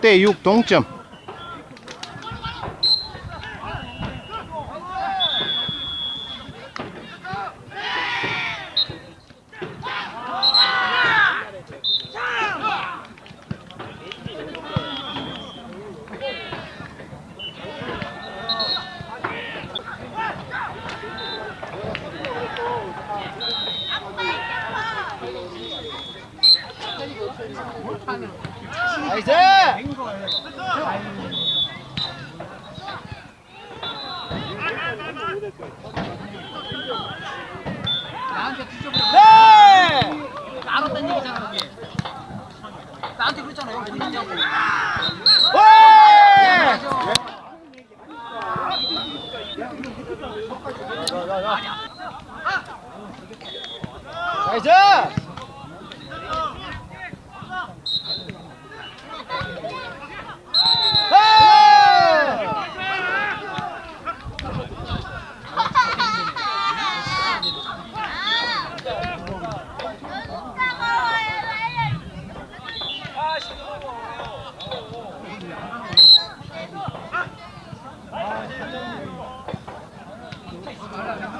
6대 6 동점. 나이스! 나한테 뒤져버려. 네! 알았다는 얘기잖아, 그게. 나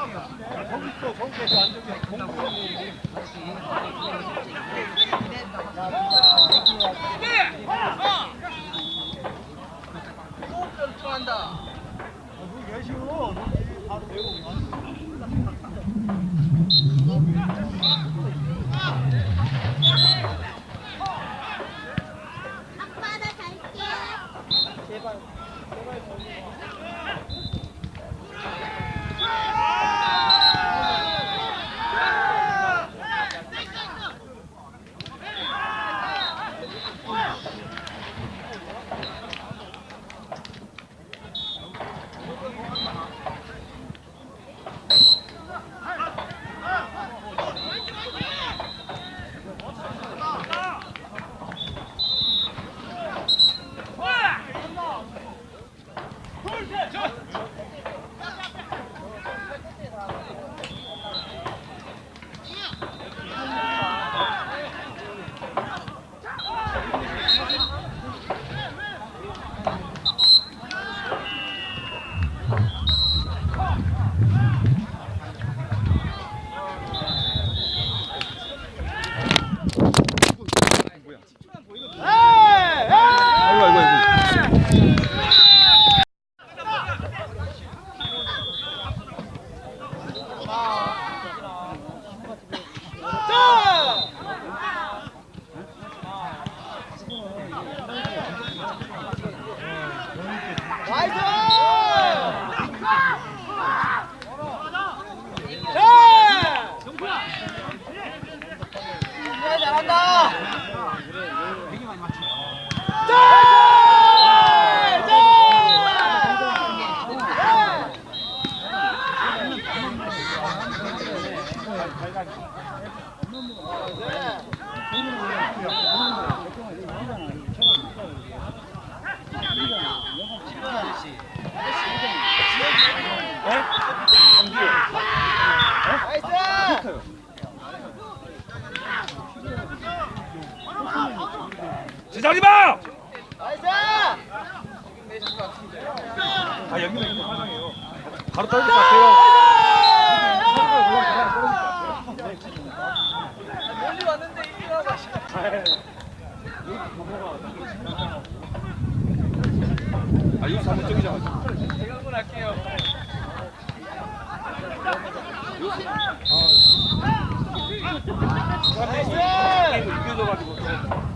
한테 그랬잖아, 여기 있냐고. 네! 나이스! 아빠 제자리 봐! 나이스! 아 여기는 이거 화장해요. 바로 떨어질 것 같아요. 멀리 왔는데 와봐. 아 이거 한번 저기잖아. 제가 한번 할게요. 게임을 이겨져가지고.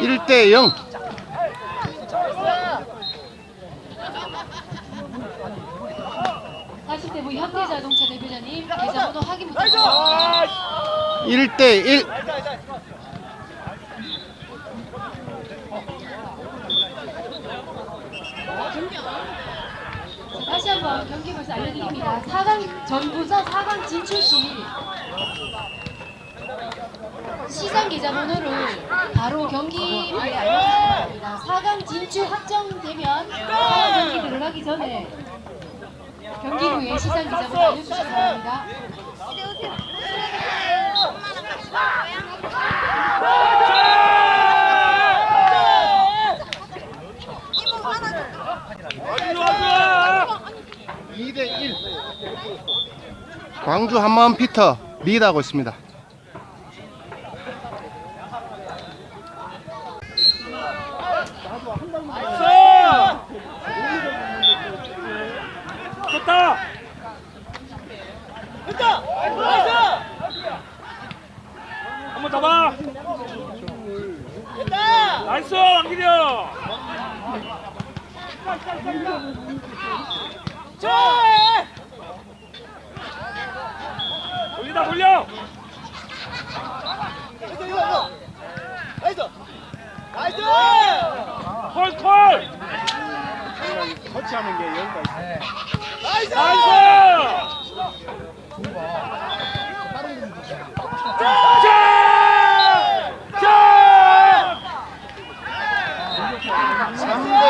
1대 0 하시대부 뭐 현대자동차 대표자님 계좌번호 확인 부탁드립니다. 1대 1. 한번 경기 벌써 알려드립니다. 4강 전부서 4강 진출 시 시상 계좌번호를 바로 경기부에 알려주시기 바랍니다. 4강 진출 확정되면 4강 경기 들어가기 전에 경기부에 시상 계좌번호 알려주시기 바랍니다. 아주 좋아. 2대 1. 광주 한마음 피터 리드하고 있습니다. 좋다. 한번 잡아. 나이스 왕길이 형. 돌리다 돌려. 콜 콜. 터치하는 게 여기가 있어. 나이스. 자! 자! 3대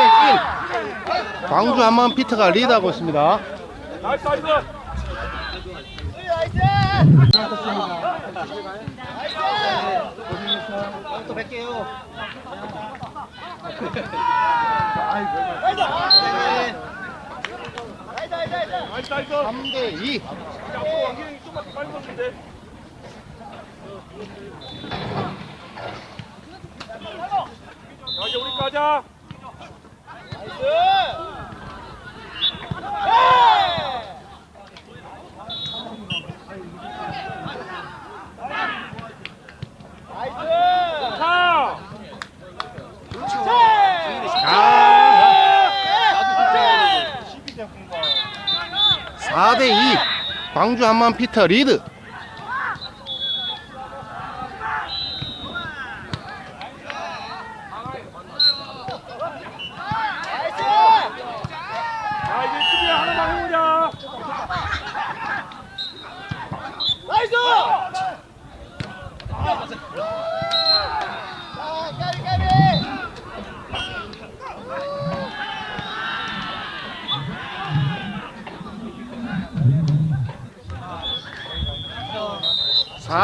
1. 광주 한마음 피터가 리드하고 있습니다. 나이스 나이스. 또 뵐게요. 나이스 나이스. 3대 2. 앞으로 왕길이 좀만 더 빨리 넣는데. 자 이제 우리 가자. 자. 아, 4대 2. 광주 한마음 피터 리드.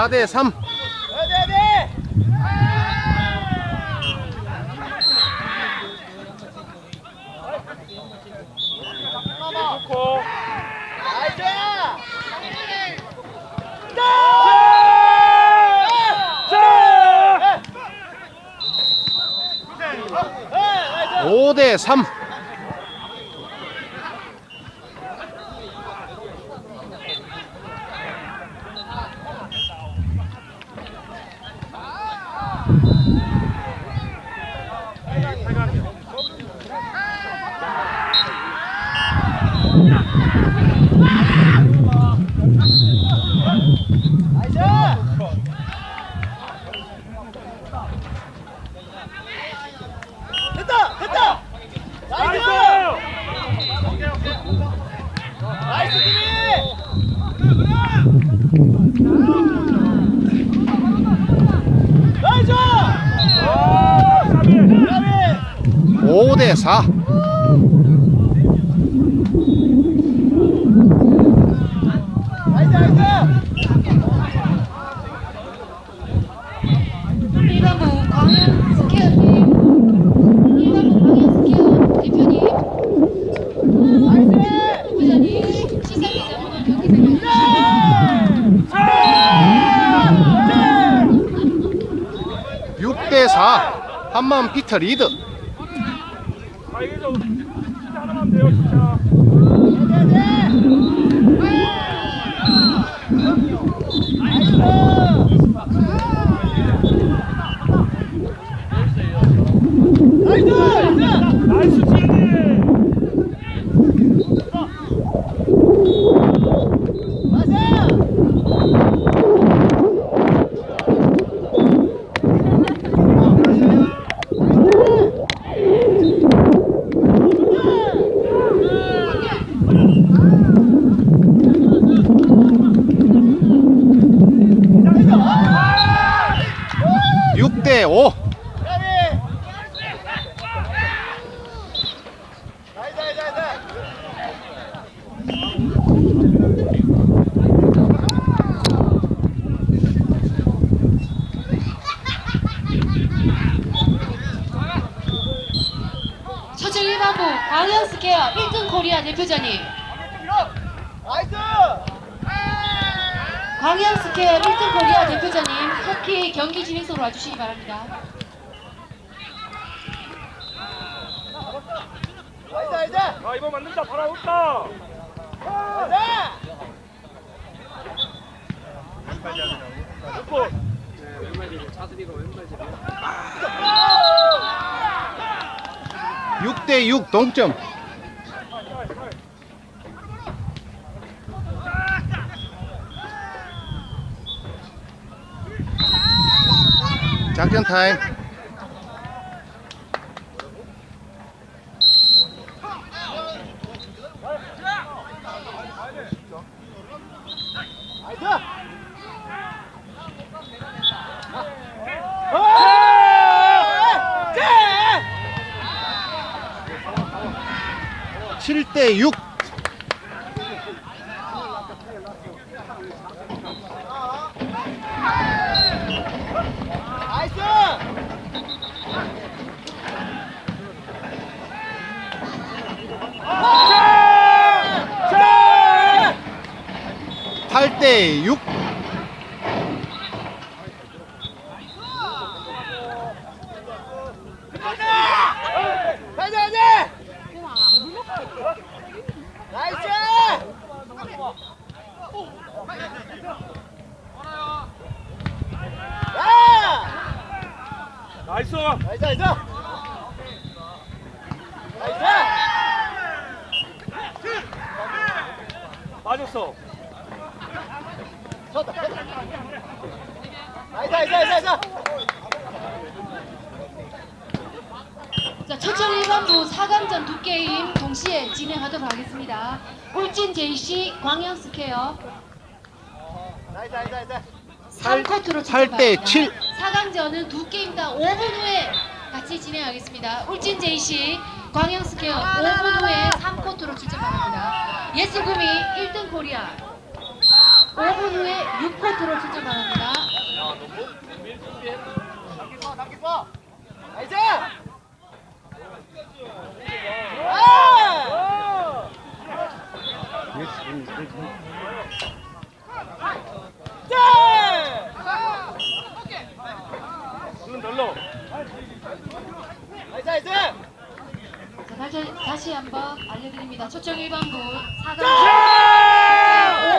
4대 3. 오대 삼. 5대 4. 알려주시기 바랍니다. 6대 4. 한마음 피터 리드. 아, 이게 좀 진짜 하나만 진짜. 나이스 대 오. 초청 1반부 광현스 케어 1등 코리아 대표자님 광현스 케어 1등 코리아 대표자님 호키 경기 진행소로 와주시기 바랍니다. 아 이번 만든다 바로 올까. 몇육대육 동점. 작전 타임. 칠대 육. 팔 대 육. 나이스. 맞았어. 자, 초청 1반부 4강전 두 게임 동시에 진행하도록 하겠습니다. 울진 JC 광양스케어 3코트로 팔대 칠. 4강전은 두 게임당 5분 후에 같이 진행하겠습니다. 울진 JC 광양스케어 5분 후에 3코트로 출전 바랍니다. 예수금이 1등 코리아 5분 후에 6코트로 출전 바랍니다. 눈 넓어. 자, 다시, 다시 한번 알려드립니다. 초청 1반부 4강전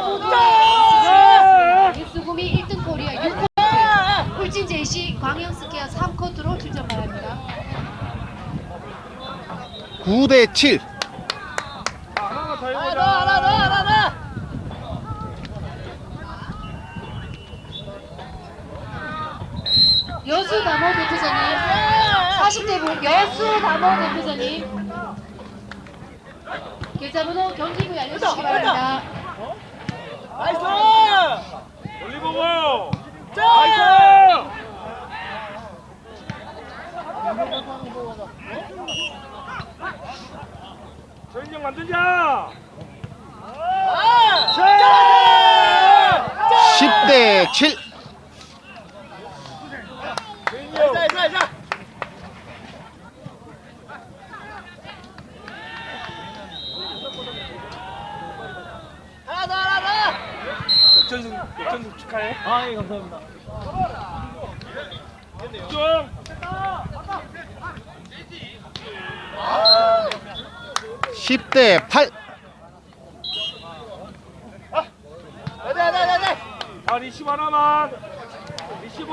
5분 후에 예수금이 1등 코리아 6코트 울진 JC 광양스케어 3코트로 출전 바랍니다. 구대 칠. 하나만 더 해보자. 여수 담호 대표자님 40대 분 여수 담호 대표자님 계좌번호 경기구에 알려주시기 바랍니다. 어? 나이스! 올리버고! 나이스! 저인경 만들자! 10대 7. 10대 8. 자, 리시브 하나만. 리시브.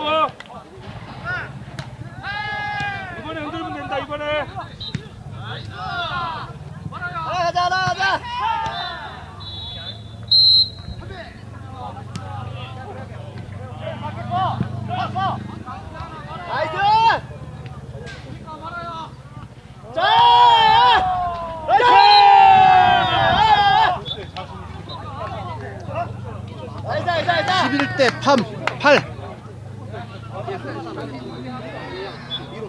이번에 흔들면 된다, 이번에. 하나 가자, 하나 가자. 바꿔. 11대 8.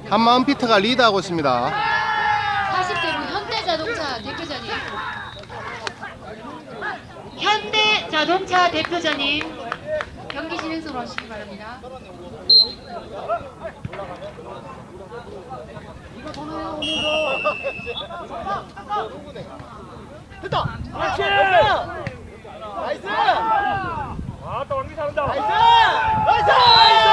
한마음 피트가 리드하고 있습니다. 40대 현대자동차 대표자님. 현대자동차 대표자님 경기 진행소로 하시기 바랍니다. 됐다. 나이스. ஆட்டோ வந்து சரண்டா ஐசா ஐசா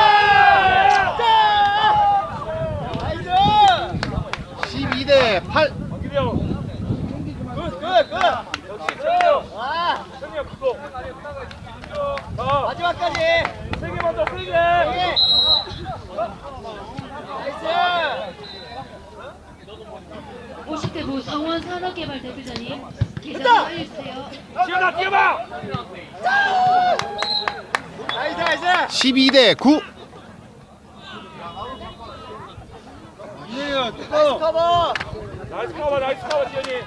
12대 9. 나이스 커버 나이스 커버 지현이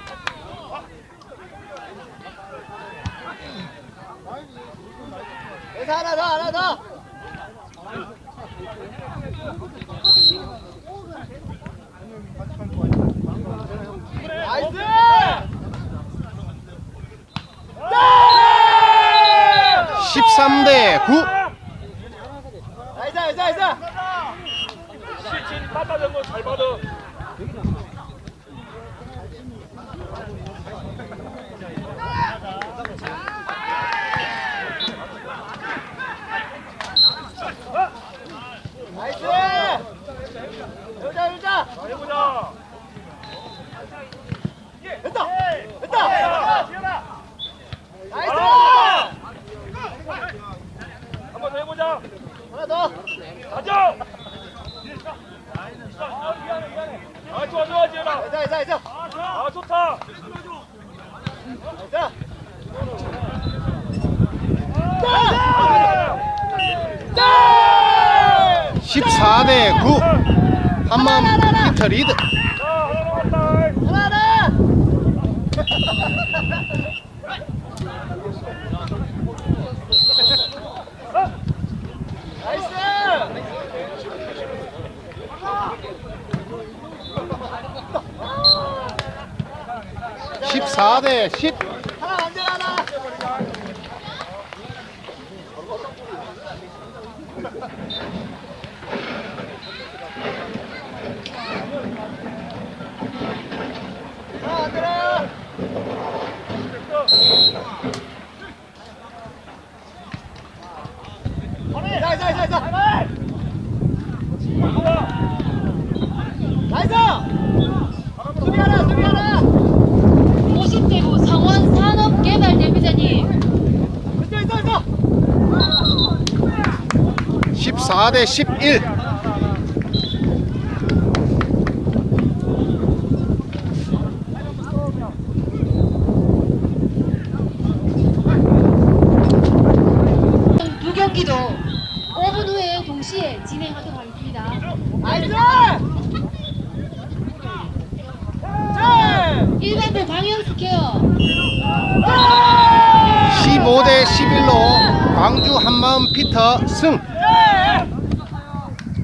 하나 더 하나 더 자 리드 십사 대 십. 4대 11.